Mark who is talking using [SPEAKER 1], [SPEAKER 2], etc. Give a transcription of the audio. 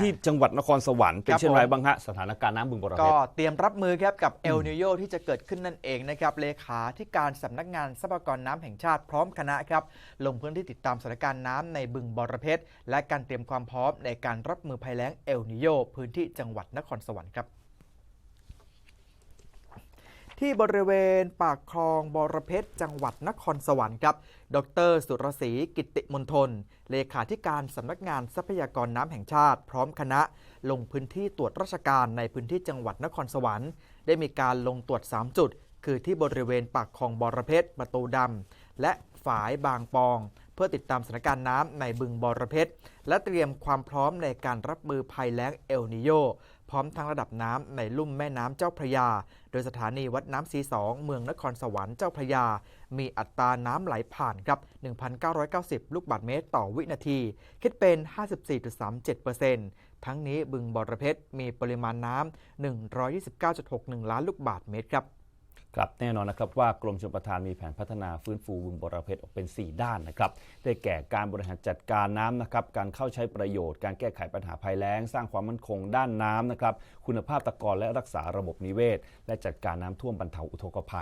[SPEAKER 1] ที่จังหวัดนครสวรรค์เป็น
[SPEAKER 2] ครับ
[SPEAKER 1] เช่นไร
[SPEAKER 2] ผม
[SPEAKER 1] บ้างฮะสถานการณ์น้ำบึงบรเพ
[SPEAKER 2] ก็
[SPEAKER 1] ชร
[SPEAKER 2] เตรียมรับมือครับกับเอลนิโยที่จะเกิดขึ้นนั่นเองนะครับเลขาที่การสำนักงานทรัพยากรน้ำแห่งชาติพร้อมคณะครับลงพื้นที่ติดตามสถานการณ์น้ำในบึงบรเพชรและการเตรียมความพร้อมในการรับมือภัยแล้งเอลนิโยพื้นที่จังหวัดนครสวรรค์ครับ ที่บริเวณปากคลองบรเพชรจังหวัดนครสวรรค์ครับ ดร สุรศรีกิติมนทน เลขาธิการสำนักงานทรัพยากรน้ำแห่งชาติ พร้อมคณะ ลงพื้นที่ตรวจราชการในพื้นที่จังหวัดนครสวรรค์ ได้มีการลงตรวจ 3 จุด คือที่บริเวณปากคลองบรเพชรประตูดำและฝายบางปอง พื่อติดตามสถานการณ์น้ำในบึงบอระเพชรและเตรียมความพร้อมในการรับมือภัยแล้งเอลนิโยพร้อมทั้งระดับน้ำในลุ่มแม่น้ำเจ้าพระยา โดยสถานีวัดน้ำสีสองเมืองนครสวรรค์เจ้าพระยา มีอัตราน้ำไหลผ่านครับ 1,990 ลูกบาศก์เมตรต่อวินาที คิดเป็น 54.37%ทั้งนี้บึงบอระเพชรมีปริมาณน้ำ129.61 ล้านลูกบาศก์เมตรครับ
[SPEAKER 1] ครับแน่นอนนะครับว่ากรมชลประทานมีแผนพัฒนาฟื้นฟูบึงบรเพชรออกเป็น 4 ด้านนะครับได้แก่การบริหารจัดการน้ำนะครับการเข้าใช้ประโยชน์ การแก้ไขปัญหาภัยแล้ง สร้างความมั่นคงด้านน้ำนะครับคุณภาพตะกอนและรักษาระบบนิเวศ และจัดการน้ำท่วมบรรเทาอุทกภัย